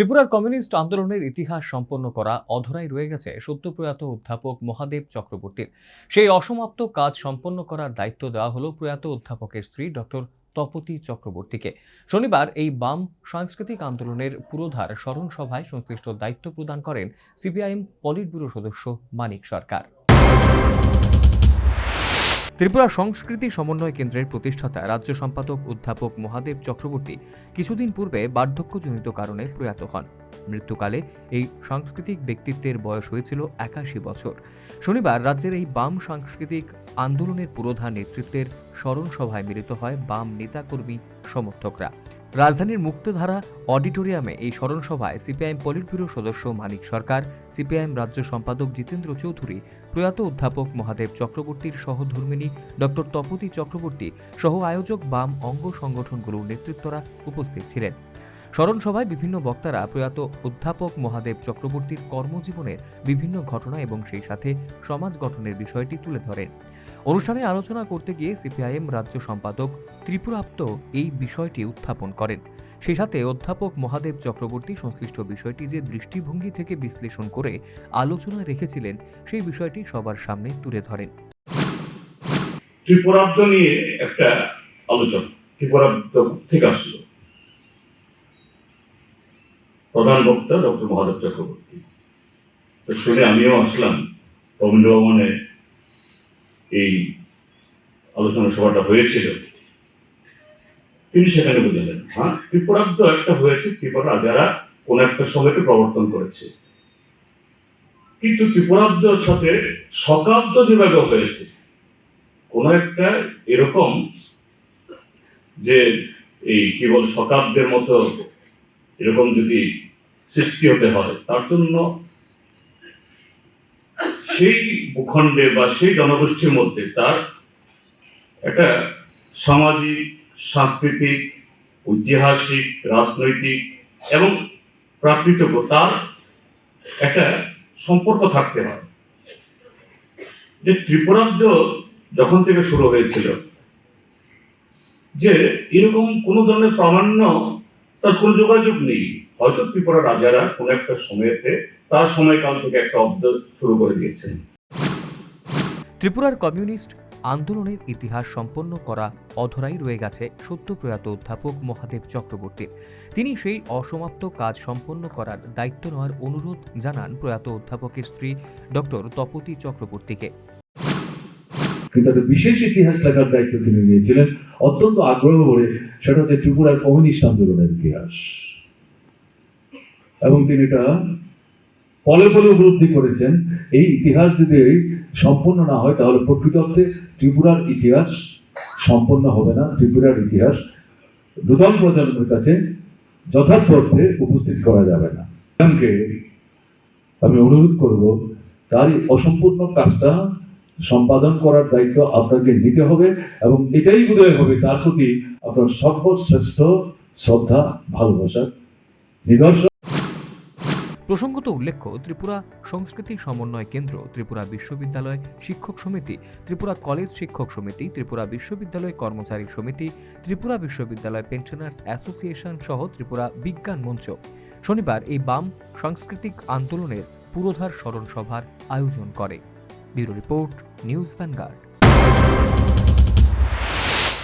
ত্রিপুরার কমিউনিস্ট আন্দোলনের ইতিহাস সম্পন্ন করা অধরাই রয়ে গেছে সদ্যপ্রয়াত অধ্যাপক মহাদেব চক্রবর্তীর। সেই অসমাপ্ত কাজ সম্পন্ন করার দায়িত্ব দেওয়া হলো প্রয়াত অধ্যাপকের স্ত্রী ডক্টর তপতি চক্রবর্তীকে। শনিবার এই বাম সাংস্কৃতিক আন্দোলনের পুরোধার স্মরণ সভায় সংশ্লিষ্ট দায়িত্ব প্রদান করেন সিপিআইএম পলিট ব্যুরো সদস্য মানিক সরকার। ত্রিপুরা সংস্কৃতি সমন্বয় কেন্দ্রের প্রতিষ্ঠাতা রাজ্য সম্পাদক অধ্যাপক মহাদেব চক্রবর্তী কিছুদিন পূর্বে বার্ধক্যজনিত কারণে প্রয়াত হন। মৃত্যুকালে এই সাংস্কৃতিক ব্যক্তিত্বের বয়স হয়েছিল একাশি বছর। শনিবার রাজ্যের এই বাম সাংস্কৃতিক আন্দোলনের পুরোধা নেতৃত্বের স্মরণ সভায় মিলিত হয় বাম নেতাকর্মী সমর্থকরা। রাজধানীর মুক্তধারা অডিটোরিয়ামে এই স্মরণসভায় সিপিআইএম পলিট ব্যুরো সদস্য মানিক সরকার, সিপিআইএম রাজ্য সম্পাদক জিতেন্দ্র চৌধুরী, প্রয়াত অধ্যাপক মহাদেব চক্রবর্তীর সহধর্মিনী ডক্টর তপতি চক্রবর্তী সহ আয়োজক বাম অঙ্গ সংগঠনগুলোর নেতৃত্বরা উপস্থিত ছিলেন। স্মরণ সভায় বিভিন্ন বক্তারা প্রয়াত অধ্যাপক মহাদেব চক্রবর্তীর কর্মজীবনের বিভিন্ন ঘটনা এবং সেই সাথে সমাজ গঠনের বিষয়টি তুলে ধরেন। অনুষ্ঠানে আলোচনা করতে গিয়ে সিপিআইএম রাজ্য সম্পাদক ত্রিপুরাপ্ত এই বিষয়টি উত্থাপন করেন। সেই সাথে অধ্যাপক মহাদেব চক্রবর্তী সংশ্লিষ্ট বিষয়টি যে দৃষ্টিভঙ্গি থেকে বিশ্লেষণ করে আলোচনা রেখেছিলেন, সেই বিষয়টি সবার সামনে তুলে ধরেন। ত্রিপুরাব্দ নিয়ে একটা আলোচনা, ত্রিপুরাব্দ থেকে আসলো। প্রধান বক্তা ডক্টর মহাদেব চক্রবর্তী। তো শুনে আমিও আসলাম রবীন্দ্র ভবনে এই আলোচনা সভাটা হয়েছিল। তিনি সেখানে বুঝালেন হ্যাঁ ত্রিপুরাব্দ একটা হয়েছে, ত্রিপুরা যারা কোন একটা সময়কে প্রবর্তন করেছে। কিন্তু ত্রিপুরাব্দর সাথে শকাব্দ যেভাবে হয়েছে, কোন একটা এরকম যে এই কেবল শতাব্দের মতো এরকম যদি সৃষ্টি হতে হয়, তার জন্য সেই ভূখণ্ডে বা সেই জনগোষ্ঠীর মধ্যে তার একটা সামাজিক, সাংস্কৃতিক, ঐতিহাসিক, রাজনৈতিক এবং প্রাকৃতিক তার একটা সম্পর্ক থাকতে হয়। যে ত্রিপুরাব্দ যখন থেকে শুরু হয়েছিল, যে এরকম কোনো ধরনের প্রামাণ্য তার কোনো যোগাযোগ নেই। হয়তো ত্রিপুরা রাজারা কোনো একটা সময়েতে তার সময়কাল থেকে একটা অব্দ শুরু করে দিয়েছেন। ত্রিপুরার কমিউনিস্ট আন্দোলনের ইতিহাস সম্পন্ন করা অধরাই রয়ে গেছে সদ্য প্রয়াত অধ্যাপক মহাদেব চক্রবর্তীর তিনি সেই অসমাপ্ত কাজ সম্পন্ন করার দায়িত্ব নেওয়ার অনুরোধ জানান প্রয়াত অধ্যাপকের স্ত্রী ডক্টর তপতি চক্রবর্তীকে। কিন্তু বিশেষ ইতিহাস লেখার দায়িত্ব তিনি নিয়েছিলেন। অত্যন্ত আগ্রহ করে সেটা হচ্ছে ত্রিপুরার কমিউনিস্ট আন্দোলনের ইতিহাস। এবং তিনি এটা পলে পলে উপলব্ধি করেছেন, এই ইতিহাস যদি সম্পন্ন না হয়, তাহলে প্রকৃত অর্থে ত্রিপুরার ইতিহাস সম্পন্ন হবে না। ত্রিপুরার ইতিহাস নূতন প্রজন্মের কাছে যথার্থ অর্থে উপস্থিত করা যাবে না। আমি অনুরোধ করব তার অসম্পূর্ণ কাজটা সম্পাদন করার দায়িত্ব আপনাকে নিতে হবে এবং এটাই বোধহয় হবে তার প্রতি আপনার সর্বশ্রেষ্ঠ শ্রদ্ধা ভালোবাসার নিদর্শন। প্রসঙ্গত উল্লেখ্য, ত্রিপুরা সংস্কৃতি সমন্বয় কেন্দ্র, ত্রিপুরা বিশ্ববিদ্যালয় শিক্ষক সমিতি, ত্রিপুরা কলেজ শিক্ষক সমিতি, ত্রিপুরা বিশ্ববিদ্যালয় কর্মচারী সমিতি, ত্রিপুরা বিশ্ববিদ্যালয় পেনশনার্স অ্যাসোসিয়েশন সহ ত্রিপুরা বিজ্ঞান মঞ্চ। শনিবার এই বাম সাংস্কৃতিক আন্দোলনের পুরোধার স্মরণ সভার আয়োজন করে। Bureau report News Vanguard.